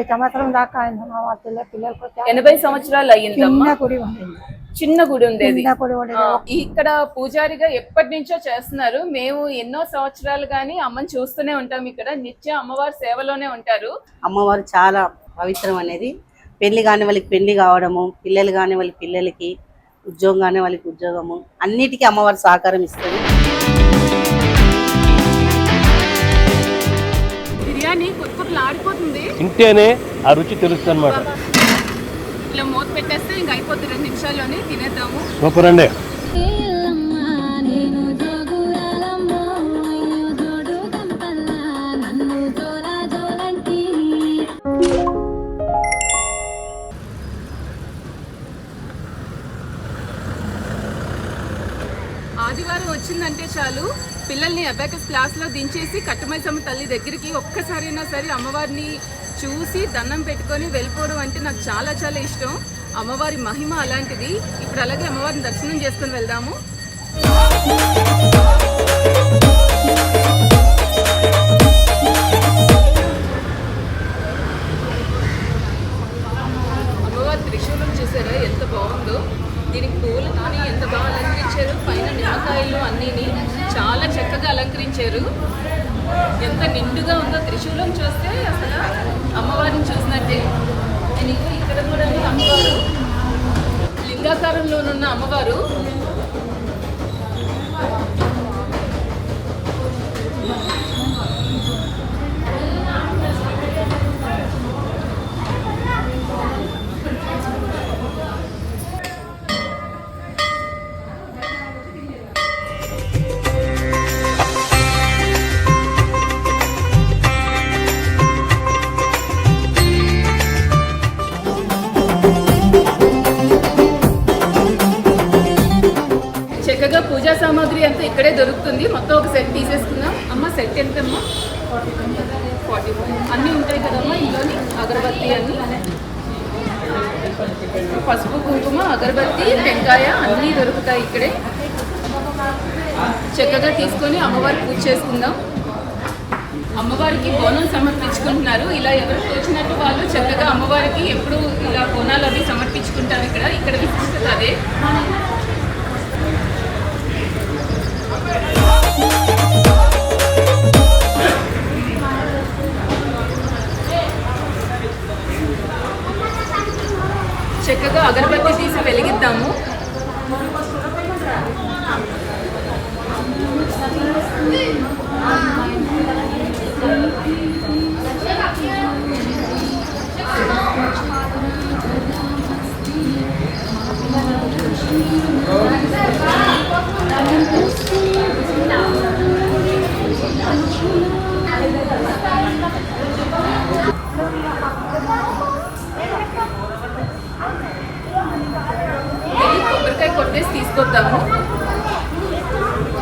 డెబ్బై సంవత్సరం దాకా అయింది మా వాళ్ళ పిల్ల పిల్లలకు వచ్చి ఎనభై సంవత్సరాలు అయ్యిందమ్మా? చిన్న గుడి ఉండేది. చిన్న గుడి ఉండేది. చిన్న గుడి ఉండేది. ఆ, ఇక్కడ పూజారిగా ఎప్పటి నుంచో చేస్తున్నారు. మేము ఎన్నో సంవత్సరాలు గాని అమ్మని చూస్తూనే ఉంటాం ఇక్కడ. నిత్యం అమ్మవారి సేవలోనే ఉంటారు. అమ్మవారు చాలా పవిత్రం అనేది. పెళ్ళి కాని వాళ్ళకి పెళ్ళి కావడము పిల్లలు కాని వాళ్ళకి పిల్లలకి ఉద్యోగం కాని వాళ్ళకి ఉద్యోగము అన్నిటికీ అమ్మవారు సహకారం ఇస్తుంది. తింటేనే ఆ రుచి తెలుస్తుంది అనమాట ఇలా మూత పెట్టేస్తే ఇంక అయిపోతుంది రెండు నిమిషాల్లోనే తినేద్దాము. సూపర్ అండి ఆదివారం వచ్చిందంటే చాలు. పిల్లల్ని అబాకస్ క్లాస్లో దించేసి కట్టుమైసమ్మ తల్లి దగ్గరికి ఒక్కసారైనా సరే అమ్మవారిని చూసి దండం పెట్టుకొని వెళ్ళిపోవడం అంటే నాకు చాలా చాలా ఇష్టం. అమ్మవారి మహిమ అలాంటిది. ఇప్పుడు అలాగే అమ్మవారిని దర్శనం చేసుకొని వెళ్దాము. ఇక్కడే దొరుకుతుంది. మొత్తం ఒక సెట్ తీసేసుకుందాం. అమ్మ సెట్ ఎంతమ్మా? ఫార్టీ అన్నీ ఉంటాయి కదమ్మా ఇంట్లోని? అగరబత్తి అన్ని. పసుపు కుంకుమ అగరబత్తి టెంకాయ అన్నీ దొరుకుతాయి ఇక్కడే. చక్కగా తీసుకొని అమ్మవారికి పూజ చేసుకుందాం. అమ్మవారికి బోనం సమర్పించుకుంటున్నారు. ఇలా ఎవరు తోచినట్టు వాళ్ళు చక్కగా అమ్మవారికి ఎప్పుడు ఇలా బోనాలు అవి సమర్పించుకుంటారు ఇక్కడ. ఇక్కడ విశిష్టత అదే.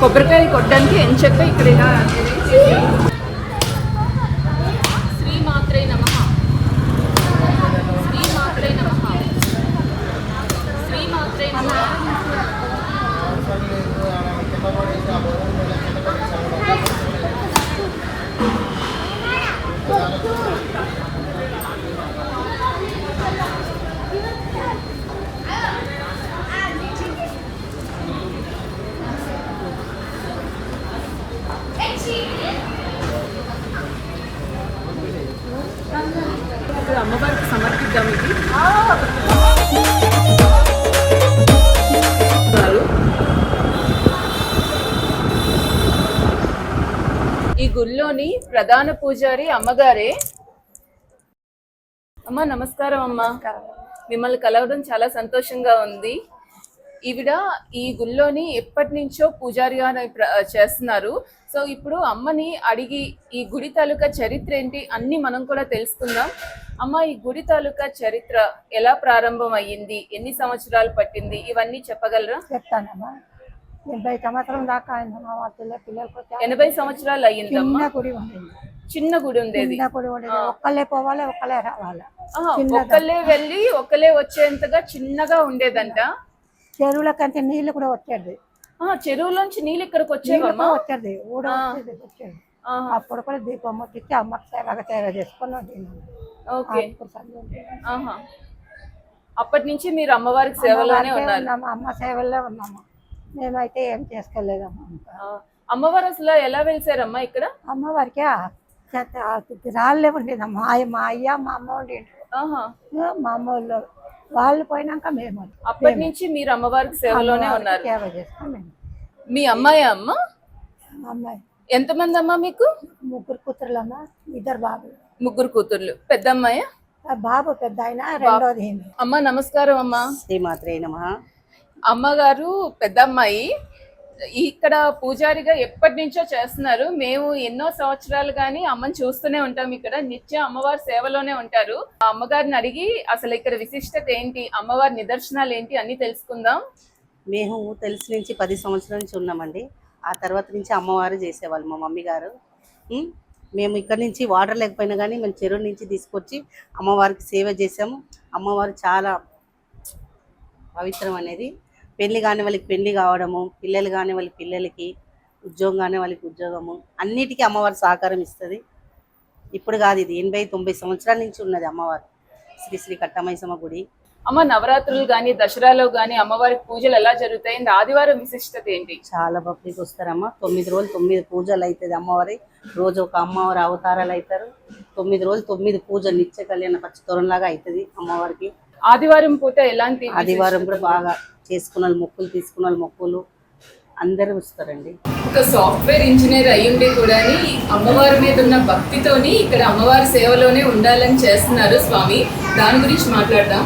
కొబ్బరికాయ కొట్టడానికి ఎంచక్క ఇక్కడ ఇలా గుళ్ళోని ప్రధాన పూజారి అమ్మగారే. అమ్మ నమస్కారం అమ్మ. మిమ్మల్ని కలవడం చాలా సంతోషంగా ఉంది. ఈవిడ ఈ గుళ్ళోని ఎప్పటి నుంచో పూజారిగా చేస్తున్నారు. సో ఇప్పుడు అమ్మని అడిగి ఈ గుడి తాలూకా చరిత్ర ఏంటి అన్ని మనం కూడా తెలుసుకుందాం. అమ్మ ఈ గుడి తాలూకా చరిత్ర ఎలా ప్రారంభం అయ్యింది? ఎన్ని సంవత్సరాలు పట్టింది? ఇవన్నీ చెప్పగలరా? చెప్తానమ్మా. డెబ్బై సంవత్సరం దాకా అయింది మా పిల్ల పిల్లలకు వచ్చి ఎనభై సంవత్సరాలు అయ్యిందమ్మా? చిన్న గుడి ఉండేది. చిన్న గుడి ఉండేది. చిన్న గుడి ఉండేది. ఒక్కళ్ళే పోవాలి ఒక్కలే రావాలి. ఒక్కళ్ళే వెళ్ళి ఒక్కలే వచ్చేంతగా చిన్నగా ఉండేదంట? చెరువుల కంటే నీళ్ళు కూడా వచ్చేది. చెరువులోంచి నీళ్ళు ఇక్కడికి వచ్చేవమ్మా కూడా వచ్చేది. ఊడ వచ్చేది. అప్పుడు కూడా దీపం ముట్టించి అమ్మకి సేవగా సేవ చేసుకుని ఓకే. అప్పటి నుంచి మీరు అమ్మవారికి సేవలోనే ఉన్నారు. ఉన్నాము అమ్మ సేవల్లో ఉన్నాము. మేమైతే ఏం చేసుకోలేదమ్మా అమ్మవారు అసలు ఎలా వెలిసారమ్మా ఇక్కడ? అమ్మవారికి రాళ్ళే ఉండేదమ్మా ఆయ- మా అయ్య మా అమ్మ ఉండేది ఆహా. మా అమ్మ వాళ్ళు వాళ్ళు పోయినాక మేము అప్పటి నుంచి మీరు అమ్మవారికి సేవలోనే ఉన్నారు. సేవ చేస్తాం మేము. మీ అమ్మాయి అమ్మ? మా అమ్మాయి. ఎంతమంది అమ్మా మీకు? ముగ్గురు కూతురులమ్మా ఇద్దరు బాబులు. ముగ్గురు కూతుర్లు. పెద్ద అమ్మాయి ఆ బాబు పెద్ద ఆయన రెండోది. అమ్మ నమస్కారం అమ్మా. శ్రీమాత్రే నమ. అమ్మగారు పెద్ద అమ్మాయి ఇక్కడ పూజారిగా ఎప్పటి నుంచో చేస్తున్నారు. మేము ఎన్నో సంవత్సరాలు కానీ అమ్మని చూస్తూనే ఉంటాం ఇక్కడ. నిత్యం అమ్మవారి సేవలోనే ఉంటారు. ఆ అమ్మగారిని అడిగి అసలు ఇక్కడ విశిష్టత ఏంటి? అమ్మవారి నిదర్శనాలు ఏంటి? అన్ని తెలుసుకుందాం. మేము తెలిసి నుంచి పది సంవత్సరాల నుంచి ఉన్నామండి. ఆ తర్వాత నుంచి అమ్మవారు చేసేవాళ్ళు మా మమ్మీ గారు. మేము ఇక్కడ నుంచి వాటర్ లేకపోయినా కానీ మేము చెరువు నుంచి తీసుకొచ్చి అమ్మవారికి సేవ చేసాము అమ్మవారు చాలా పవిత్రం అనేది. పెళ్ళి కాని వాళ్ళకి పెళ్ళి కావడము పిల్లలు కాని వాళ్ళకి పిల్లలకి ఉద్యోగం కాని వాళ్ళకి ఉద్యోగము అన్నిటికీ అమ్మవారు సహకారం ఇస్తుంది. ఇప్పుడు కాదు ఇది ఎనభై తొంభై సంవత్సరాల నుంచి ఉన్నది అమ్మవారు. శ్రీ శ్రీ కట్టమైసమ్మ గుడి. అమ్మ నవరాత్రులు గాని దసరాలో గాని అమ్మవారికి పూజలు ఎలా జరుగుతాయి? ఆదివారం విశిష్టత ఏంటి? చాలా పబ్లిక్ వస్తారమ్మా. తొమ్మిది రోజులు తొమ్మిది పూజలు అవుతుంది అమ్మవారి. రోజు ఒక అమ్మవారి అవతారాలు అవుతారు తొమ్మిది రోజులు తొమ్మిది పూజలు నిత్య కళ్యాణ పచ్చతోరంలాగా అవుతుంది అమ్మవారికి. ఆదివారం పూట ఎలాంటి ఆదివారం కూడా బాగా చేసుకున్న వాళ్ళు మొక్కులు తీసుకున్న వాళ్ళు మొక్కులు. అందరూ వస్తారండి. ఒక సాఫ్ట్వేర్ ఇంజనీర్ అయ్యుండి కూడా అమ్మవారి మీద ఉన్న భక్తితోని ఇక్కడ అమ్మవారి సేవలోనే ఉండాలని చేస్తున్నారు స్వామి. దాని గురించి మాట్లాడదాం.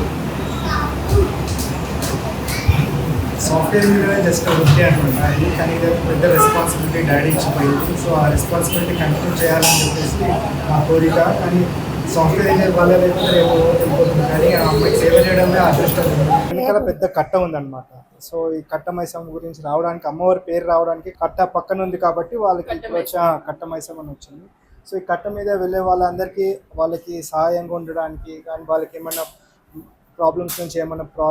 సాఫ్ట్వేర్ మీద జస్ట్ ఓకే అనుకుంటా ఇది కానీ ఇది పెద్ద రెస్పాన్సిబిలిటీ డాడీ ఇచ్చిపోయింది. సో ఆ రెస్పాన్సిబిలిటీ కంటిన్యూ చేయాలని చెప్పేసి నా కోరిక. కానీ సాఫ్ట్వేర్ ఇంజనీర్ వల్ల లేకపోతే రేపు వెళ్ళిపోతుంది కానీ ఆ అమ్మాయికి సేవ చేయడమే అదృష్టం వెనకాల పెద్ద కట్ట ఉందన్నమాట. సో ఈ కట్ట మైసమ్మ గురించి రావడానికి అమ్మవారి పేరు రావడానికి కట్ట పక్కన ఉంది కాబట్టి వాళ్ళకి వచ్చి కట్ట మైసమ్మ అని వచ్చింది. సో ఈ కట్ట మీద వెళ్ళే వాళ్ళందరికీ వాళ్ళకి సహాయంగా ఉండడానికి కానీ వాళ్ళకి ఏమన్నా ప్రాబ్లమ్స్ నుంచి ఏమన్నా ప్రా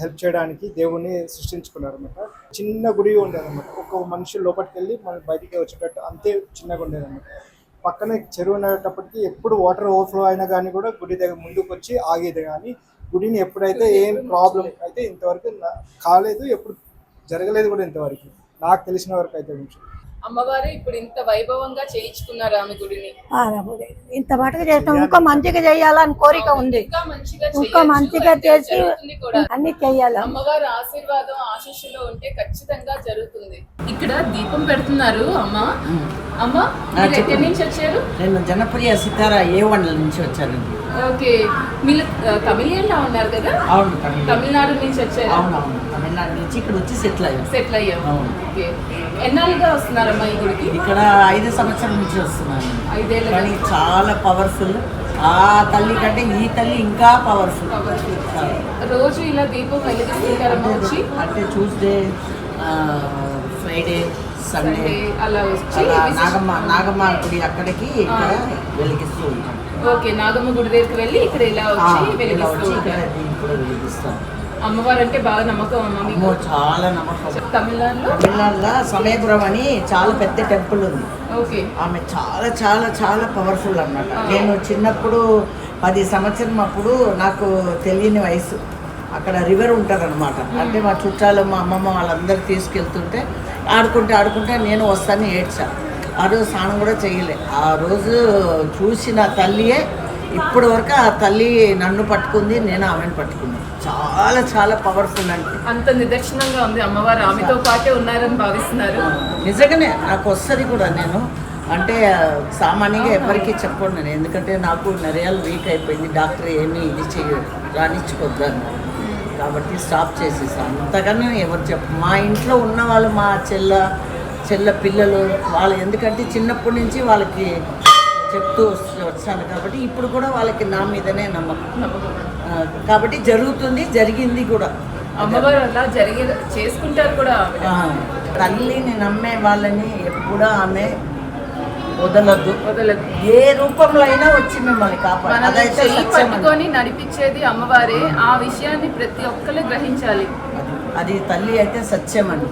హెల్ప్ చేయడానికి దేవుణ్ణి సృష్టించుకున్నారు అనమాట చిన్న గుడి ఉండేది అనమాట ఒక మనిషి లోపలికి వెళ్ళి మన బయటికి వచ్చేటట్టు అంతే చిన్నగా ఉండేది అనమాట పక్కనే చెరువు ఉండేటప్పటికి ఎప్పుడు వాటర్ ఓవర్ఫ్లో అయినా కానీ కూడా గుడి దగ్గర ముందుకు వచ్చి ఆగేది కానీ గుడిని ఎప్పుడైతే ఏం ప్రాబ్లం అయితే ఇంతవరకు కాలేదు ఎప్పుడు జరగలేదు కూడా ఇంతవరకు. నాకు తెలిసిన వరకు అయితే అమ్మవారు ఇప్పుడు ఇంత వైభవంగా చేయించుకున్నారు ఆమె గుడిని. ఇంత మటుకు చేస్తాం. ఇంకా మంచిగా చేయాలని కోరిక ఉంది. ఇంకా మంచిగా చేసి అన్ని చెయ్యాలి అమ్మవారి ఆశీర్వాదం ఆశీస్సులో ఉంటే ఖచ్చితంగా జరుగుతుంది. ఇక్కడ దీపం పెడుతున్నారు అమ్మ. అమ్మ ఎక్కడి నుంచి వచ్చారు? నేను జనప్రియ సితార ఏ వండల నుంచి వచ్చానండి ఓకే. మీరు తమిళనాడులో ఉన్నారు కదా? అవును తమిళనాడు. నుంచి వచ్చారు? తమిళనాడు నుంచి ఇక్కడ వచ్చి సెటిల్ అయ్యాను సెటిల్ అయ్యాం. ఓకే. ఎన్నాళ్ళుగా వస్తున్నారమ్మా గుడికి ఇక్కడ ఐదు సంవత్సరాల నుంచి వస్తున్నాను. ఐదేళ్ళ కానీ చాలా పవర్ఫుల్ ఆ తల్లి కంటే ఈ తల్లి ఇంకా పవర్ఫుల్ రోజు ఇలా దీపం వెలిగిస్తుంటారమ్మా వచ్చి అంటే ట్యూస్డే ఫ్రైడే సండే అలా వచ్చి నాగమ్మ నాగమ్మ గుడి అక్కడికి ఇక్కడ వెలిగిస్తూ ఉంటాం. ఓకే నాగమ్మ గుడి దగ్గరికి వెళ్ళి ఇక్కడ ఇలా వచ్చి వెలిగిస్తూ ఇక్కడ కూడా వెలిగిస్తాం. అమ్మవారు అంటే బాగా నమ్మకం అమ్మ చాలా నమ్మకం. తమిళనాడులో? తమిళనాడులో సమయపురం అని చాలా పెద్ద టెంపుల్ ఉంది. ఓకే. ఆమె చాలా చాలా చాలా పవర్ఫుల్ అన్నమాట. నేను చిన్నప్పుడు పది సంవత్సరం అప్పుడు నాకు తెలియని వయసు. అక్కడ రివర్ ఉంటుంది అనమాట అంటే మా చుట్టాలు మా అమ్మమ్మ వాళ్ళందరూ తీసుకెళ్తుంటే ఆడుకుంటే ఆడుకుంటే నేను వస్తాను ఏడ్చా. ఆ రోజు స్నానం కూడా చేయలే. ఆ రోజు చూసిన తల్లియే ఇప్పటి వరకు ఆ తల్లి నన్ను పట్టుకుంది నేను ఆమెను పట్టుకున్నాను. చాలా చాలా పవర్ఫుల్ అంటే అంత నిదర్శనంగా ఉంది అమ్మవారు. ఆమెతో పాటే ఉన్నారని భావిస్తున్నారు. నిజంగానే నాకు వస్తుంది కూడా నేను. అంటే సామాన్యంగా ఎవరికి చెప్పను నేను. ఎందుకంటే నాకు నరేయాలు వీక్ అయిపోయింది. డాక్టర్ ఏమీ ఇది చేయడు రాణించుకోద్దాను కాబట్టి స్టాప్ చేసేసాను అంతగానే ఎవరు చెప్ప మా ఇంట్లో ఉన్న వాళ్ళు మా చెల్ల చెల్ల పిల్లలు వాళ్ళు ఎందుకంటే చిన్నప్పటి నుంచి వాళ్ళకి చెప్తూ వస్తు- వచ్చాను కాబట్టి ఇప్పుడు కూడా వాళ్ళకి నా మీదనే నమ్మకం. కాబట్టి జరుగుతుంది జరిగింది కూడా. అమ్మవారు అలా జరిగే చేసుకుంటారు కూడా తల్లిని నమ్మే వాళ్ళని ఎప్పుడూ ఆమె వదలొద్దు. వదలదు ఏ రూపంలో అయినా వచ్చి మిమ్మల్ని కాపాడు. మనల్ని అదైతే చెయ్యి సత్యం అండి. పట్టుకొని నడిపించేది అమ్మవారే. ఆ విషయాన్ని ప్రతి ఒక్కరు గ్రహించాలి. అది తల్లి అయితే సత్యం అండి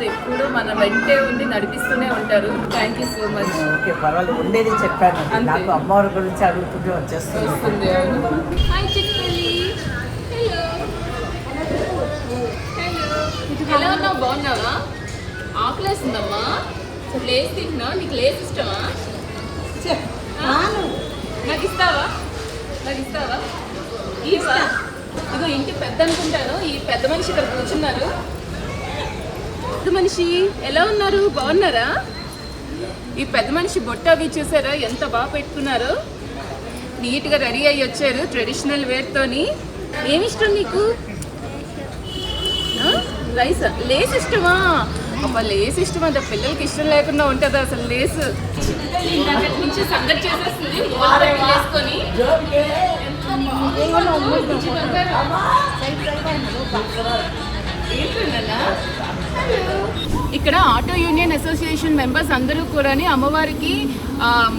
అమ్మవారు ఎప్పుడూ మన వెంటే ఉండి నడిపిస్తూనే ఉంటారు. Thank you so much okay పర్వాలేదు ఉండేది చెప్పాను. అంతే. నాకు అమ్మవారి గురించి అడుగుతుంటే వచ్చేస్తుంది. వస్తుంది ఎలా ఉన్నావు? బాగున్నావా? ఆకలేస్తుందమ్మా. లేస్ తింటున్నావు నీకు లేస్ ఇష్టమా? నాకు ఇస్తావా? నాకు ఇస్తావా? ఇవా ఇగో ఇంటి పెద్ద అనుకుంటాను. ఈ పెద్ద మనిషి ఇక్కడ కూర్చున్నారు. పెద్ద మనిషి ఎలా ఉన్నారు? బాగున్నారా? ఈ పెద్ద మనిషి బొట్ట అవి చూసారా? ఎంత బాగా పెట్టుకున్నారో. నీట్గా రెడీ అయ్యి వచ్చారు ట్రెడిషనల్ వేర్తోని ఏమి ఇష్టం నీకు? రైస్? లేస్ ఇష్టమా? అబ్బా లేస్ ఇష్టం అంటే పిల్లలకి ఇష్టం లేకుండా ఉంటుంది అసలు లేస్. నుంచి సంగతి చేసేస్తుంది. వేసుకొని. ఏంటన్నా? ఇక్కడ ఆటో యూనియన్ అసోసియేషన్ మెంబర్స్ అందరూ కూడా అమ్మవారికి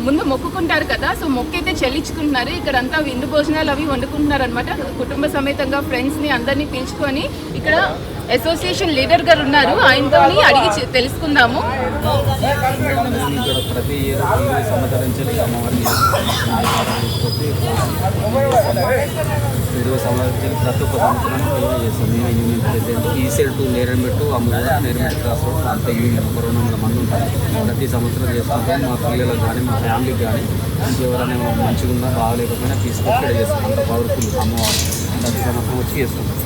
ముందు మొక్కుకుంటారు కదా సో మొక్క అయితే చెల్లించుకుంటున్నారు. ఇక్కడ అంతా విందు భోజనాలు అవి వండుకుంటున్నారు అనమాట కుటుంబ సమేతంగా ఫ్రెండ్స్ని అందరినీ పిలుచుకొని ఇక్కడ అసోసియేషన్ లీడర్ గారు ఉన్నారు. ఆయనతో అడిగి తెలుసుకుందాము. ప్రతి అమ్మవారిని ప్రతి ఒక్క సంవత్సరం సేవ చేస్తాం నేను union president ECIL side to Neredmet అమ్మవారు నేరమెట్టు క్రాస్ రోడ్ అంత యూనియన్ ఒక రెండు వందల మంది ఉంటారు ప్రతి సంవత్సరం చేసుకుంటాం మా పిల్లలకు కానీ మా ఫ్యామిలీకి కానీ ఎవరైనా మంచిగా ఉన్నా బాగాలేకపోయినా తీసుకొచ్చి చేస్తాం అంత పవర్ఫుల్ అమ్మవారు ప్రతి సంవత్సరం వచ్చి చేసుకుంటాం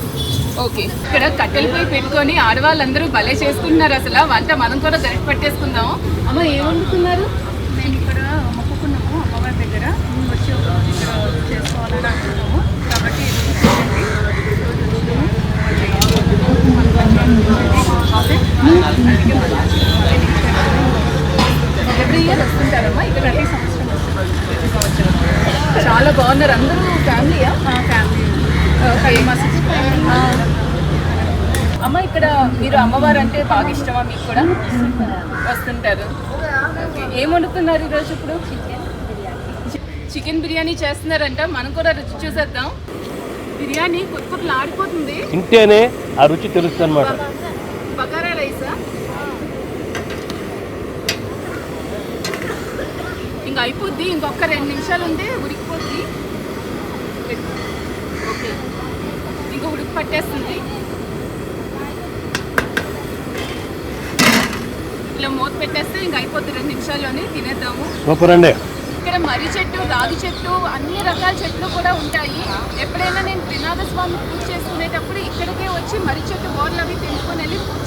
ఓకే. ఇక్కడ కట్టెల పొయ్యి పెట్టుకొని ఆడవాళ్ళందరూ భలే చేసుకుంటున్నారు అసలు. వంట మనం కూడా గరిట పట్టేసుకుందాం అమ్మ ఏం వండుతున్నారు? మేము ఇక్కడ మొక్కుకున్నాము అమ్మవారి దగ్గర. వచ్చి ఇక్కడ చేసుకోవాలని అనుకున్నాము. కాబట్టి ఎవ్రీ ఇయర్ వస్తుంటారమ్మా? ఇక్కడ ప్రతి సంవత్సరం చాలా బాగున్నారు. అందరూ ఫ్యామిలీయా? ఫ్యామిలీ. ఫైవ్ మంత్స్ అమ్మ ఇక్కడ మీరు అమ్మవారు అంటే బాగా ఇష్టమా? మీకు కూడా వస్తుంటారు. ఏం వండుతున్నారు ఈరోజు ఇప్పుడు? చికెన్ బిర్యానీ చేస్తున్నారంట. మనం కూడా రుచి చూసేద్దాం. బిర్యానీ కొత్త ఆడిపోతుంది తింటేనే ఆ రుచి తెలుస్తుంది అనమాట బగారా రైసా? ఇంకా అయిపోద్ది. ఇంకొక రెండు నిమిషాలు ఉంటే ఉడికిపోద్ది. ఓకే. ఇంకా ఉడికి పట్టేస్తుంది. ఇలా మూత పెట్టేస్తే ఇంకా అయిపోద్ది. రెండు నిమిషాల్లోనే తినేద్దాము. ఇక్కడ మర్రి చెట్టు రాగి చెట్టు అన్ని రకాల చెట్లు కూడా ఉంటాయి. ఎప్పుడైనా నేను త్రినాథ స్వామి పూజ చేసుకునేటప్పుడు ఇక్కడికే వచ్చి మర్రి చెట్టు బోర్లు అవి తెంపుకొని వెళ్ళి పూజ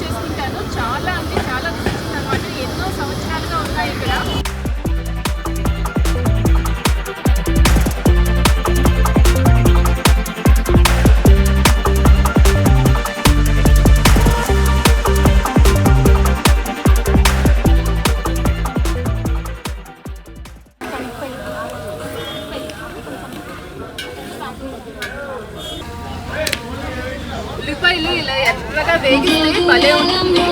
భలే ఉంటుంది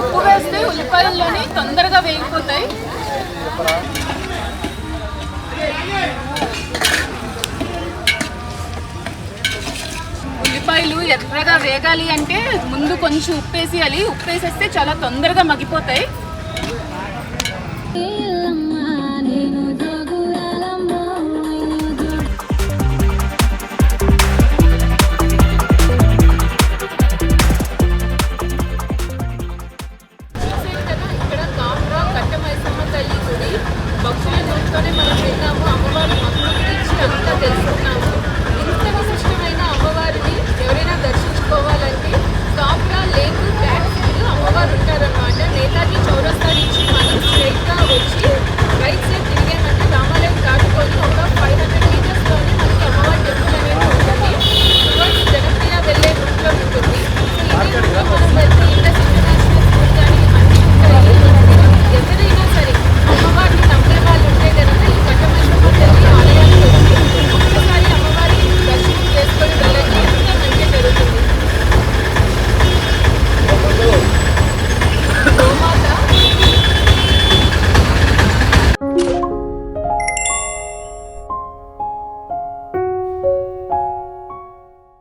ఉప్పు వేస్తే ఉల్లిపాయల్లోని తొందరగా వేగిపోతాయి. ఉల్లిపాయలు ఎర్రగా వేగాలి అంటే ముందు కొంచెం ఉప్పు వేసేయాలి ఉప్పు వేసేస్తే చాలా తొందరగా మగ్గిపోతాయి.